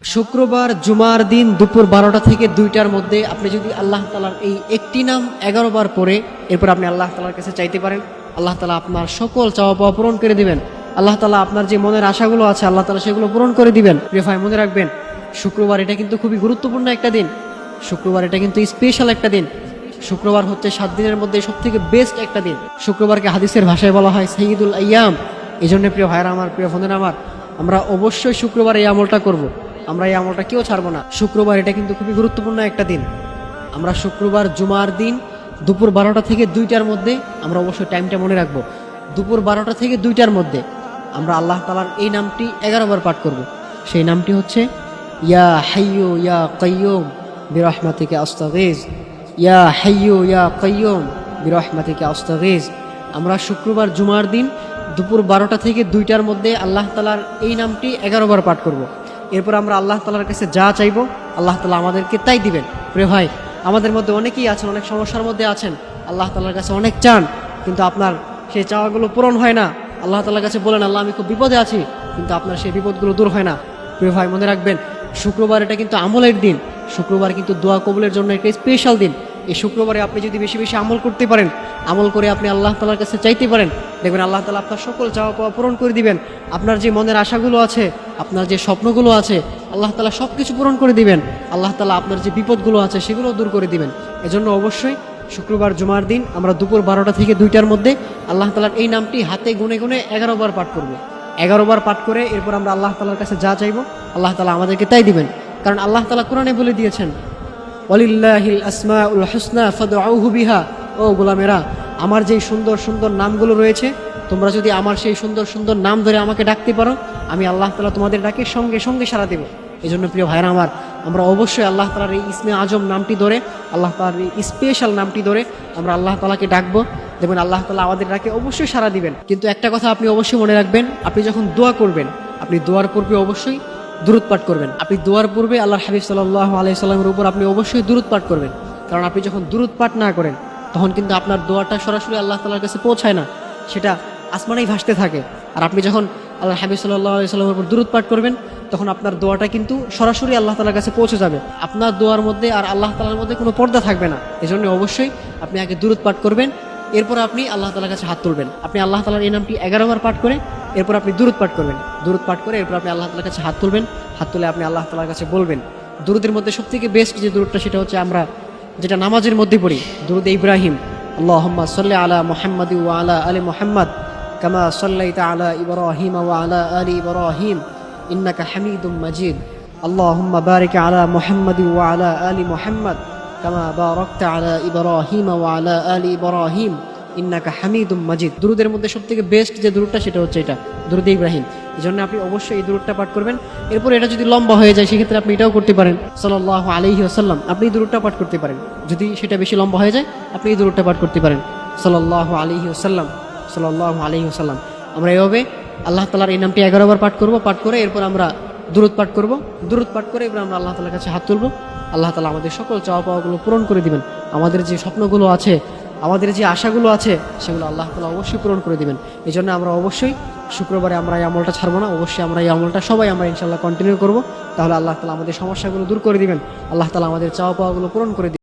শুক্রবার জুমার দিন দুপুর বারোটা থেকে দুইটার মধ্যে আপনি যদি আল্লাহ তালার এই একটি নাম এগারো বার পরে এরপর আপনি আল্লাহ তালার কাছে চাইতে পারেন, আল্লাহ তালা আপনার সকল চাওয়া পাওয়া পূরণ করে দিবেন। আল্লাহ তালা আপনার যে মনের আশাগুলো আছে, আল্লাহ তালা সেগুলো পূরণ করে দিবেন। ভাই, মনে রাখবেন, শুক্রবার এটা কিন্তু খুবই গুরুত্বপূর্ণ একটা দিন। শুক্রবার এটা কিন্তু স্পেশাল একটা দিন। শুক্রবার হচ্ছে সাত দিনের মধ্যে সব থেকে বেস্ট একটা দিন। শুক্রবারকে হাদিসের ভাষায় বলা হয় সঈদুল আয়াম এই জন্য প্রিয় ভাইরা আমার, প্রিয় ফোনের আমার, আমরা অবশ্যই শুক্রবার এই আমলটা করব। আমরা এই আমলটা কেউ ছাড়বো না। শুক্রবার এটা কিন্তু খুবই গুরুত্বপূর্ণ একটা দিন। আমরা শুক্রবার, জুমার দিন দুপুর বারোটা থেকে দুইটার মধ্যে আমরা অবশ্যই টাইমটা মনে রাখব। দুপুর বারোটা থেকে দুইটার মধ্যে আমরা আল্লাহ তালার এই নামটি এগারো বার পাঠ করব। সেই নামটি হচ্ছে, ইয়া হাইয়ো ইয়া কয়্যুম বিরহমাতিকে আস্তাগিজ। ইয়া হাইয়ো ইয়া কয়্যুম বিরহমাতিকে আস্তাগিজ। আমরা শুক্রবার, জুমার দিন দুপুর বারোটা থেকে দুইটার মধ্যে আল্লাহ তালার এই নামটি এগারো বার পাঠ করব। এরপর আমরা আল্লাহ তালার কাছে যা চাইব, আল্লাহ তালা আমাদেরকে তাই দিবেন। প্রিয় ভাই, আমাদের মধ্যে অনেকেই আছেন, অনেক সমস্যার মধ্যে আছেন। আল্লাহ তালার কাছে অনেক চান, কিন্তু আপনার সেই চাওয়াগুলো পূরণ হয় না। আল্লাহ তালার কাছে বলেন, আল্লাহ, আমি খুব বিপদে আছি। কিন্তু আপনার সেই বিপদগুলো দূর হয় না। প্রিয় ভাই, মনে রাখবেন, শুক্রবার এটা কিন্তু আমলের দিন। শুক্রবার কিন্তু দোয়া কবুলের জন্য একটা স্পেশাল দিন। এই শুক্রবারে আপনি যদি বেশি বেশি আমল করতে পারেন, আমল করে আপনি আল্লাহ তালার কাছে চাইতে পারেন, দেখবেন আল্লাহ তালা আপনার সকল চাওয়া পাওয়া পূরণ করে দিবেন। আপনার যে মনের আশাগুলো আছে, আপনার যে স্বপ্নগুলো আছে, আল্লাহ তালা সব কিছু পূরণ করে দিবেন। আল্লাহ তালা আপনার যে বিপদগুলো আছে, সেগুলো দূর করে দিবেন। এজন্য অবশ্যই শুক্রবার, জুমার দিন আমরা দুপুর বারোটা থেকে দুইটার মধ্যে আল্লাহ তালার এই নামটি হাতে গুনে গুনে এগারো বার পাঠ করব। এগারো বার পাঠ করে এরপর আমরা আল্লাহ তালার কাছে যা চাইব, আল্লাহ তালা আমাদেরকে তাই দিবেন। কারণ আল্লাহ তালা কোরআনে বলে দিয়েছেন হাসনা ফাদআউহু বিহা। ও গোলামেরা, আমার যেই সুন্দর সুন্দর নামগুলো রয়েছে, তোমরা যদি আমার সেই সুন্দর সুন্দর নাম ধরে আমাকে ডাকতে পারো, আমি আল্লাহ তালা তোমাদের ডাকে সঙ্গে সঙ্গে সারা দেবো। এই জন্য প্রিয় ভাইরা আমার, আমরা অবশ্যই আল্লাহ তালার এই ইসমে আজম নামটি ধরে, আল্লাহ তালার এই স্পেশাল নামটি ধরে আমরা আল্লাহ তালাকে ডাকবো। দেখবেন আল্লাহ তালা আমাদের ডাকে অবশ্যই সারা দিবেন। কিন্তু একটা কথা আপনি অবশ্যই মনে রাখবেন, আপনি যখন দোয়া করবেন, আপনি দোয়ার পূর্বে অবশ্যই দূরত পাঠ করবেন। আপনি দোয়ার পূর্বে আল্লাহ হাবিব সাল্লাহ আলাই সাল্লামের উপর আপনি অবশ্যই দূরত পাঠ করবেন। কারণ আপনি যখন দূরত পাঠ না করেন, তখন কিন্তু আপনার দোয়াটা সরাসরি আল্লাহ তালার কাছে পৌঁছায় না। সেটা আসমানেই ভাসতে থাকে। আর আপনি যখন আল্লাহ হাবিব সাল্লাহ সাল্লামের উপর দূরত পাঠ করবেন, তখন আপনার দোয়াটা কিন্তু সরাসরি আল্লাহ তালার কাছে পৌঁছে যাবে। আপনার দোয়ার মধ্যে আর আল্লাহ তালার মধ্যে কোনো পর্দা থাকবে না। এজন্য অবশ্যই আপনি আগে দূরত পাঠ করবেন। এরপর আপনি আল্লাহ তালার কাছে হাত তুলবেন। আপনি আল্লাহ তালার এই নামটি এগারো বার পাঠ করে এরপর আপনি দূরত পাঠ করবেন। দূরত পাঠ করে এরপর আপনি আল্লাহ তালার কাছে হাত তুলবেন। হাত তুলে আপনি আল্লাহ তালার কাছে বলবেন। দুরুদের মধ্যে সবথেকে বেস্ট যে দূরতটা সেটা হচ্ছে আমরা যেটা নামাজের মধ্যে পড়ি, দূরদ ইব্রাহিম। আল্লাহম্মা সাল্লাহ আলা মোহাম্মদ ও আলা আলী মোহাম্মদ, কামা সাল্লাইতা আলা ইবরাহিম ওয়া আলা আলী ইব্রাহিম, ইন্নাকা হামিদুম মজিদ। আল্লাহম্মা বারিক আলা মোহাম্মদ ও আলা আলী মোহাম্মদ, কামা বারাকতা আলা ইবরাহিম ও আলা আলী ইবরাহিম। ইন্নাকা হামিদুম মাজিদ। দুরুদের মধ্যে সব থেকে বেস্ট যে দুরুদটা সেটা হচ্ছে এটা, দুরুদ ইব্রাহিম। এই জন্য আপনি অবশ্যই এই দুরুদটা পাঠ করবেন। এরপর এটা যদি লম্বা হয়ে যায়, সেক্ষেত্রে আপনি এটাও করতে পারেন। সাল্লাহ আলহি আসাল্লাম আপনি এই দুরুদটা পাঠ করতে পারেন। যদি সেটা বেশি লম্বা হয়ে যায়, আপনি এই দুরুদটা পাঠ করতে পারেন। সাল্লাহ আলহি আসাল্লাম সাল্লাহ আলহি আসাল্লাম আমরা এভাবে আল্লাহ তালার এই নামটি এগারো বার পাঠ করব, পাঠ করে এরপর আমরা দূরত পাঠ করব। দূরত পাঠ করে এবার আমরা আল্লাহ তালার কাছে হাত তুলবো। আল্লাহ তালা আমাদের সকল চাওয়া পাওয়াগুলো পূরণ করে দিবেন। আমাদের যে স্বপ্নগুলো আছে আমাদের যে আশাগুলো আছে, সেগুলো আল্লাহ তালা অবশ্যই পূরণ করে দেবেন। এই জন্য আমরা অবশ্যই শুক্রবারে আমরা এই আমলটা ছাড়বো না। অবশ্যই আমরা এই আমলটা সবাই আমরা ইনশাল্লাহ কন্টিনিউ করব। তাহলে আল্লাহ তালা আমাদের সমস্যাগুলো দূর করে দিবেন। আল্লাহ তালা আমাদের চাওয়া পাওয়াগুলো পূরণ করে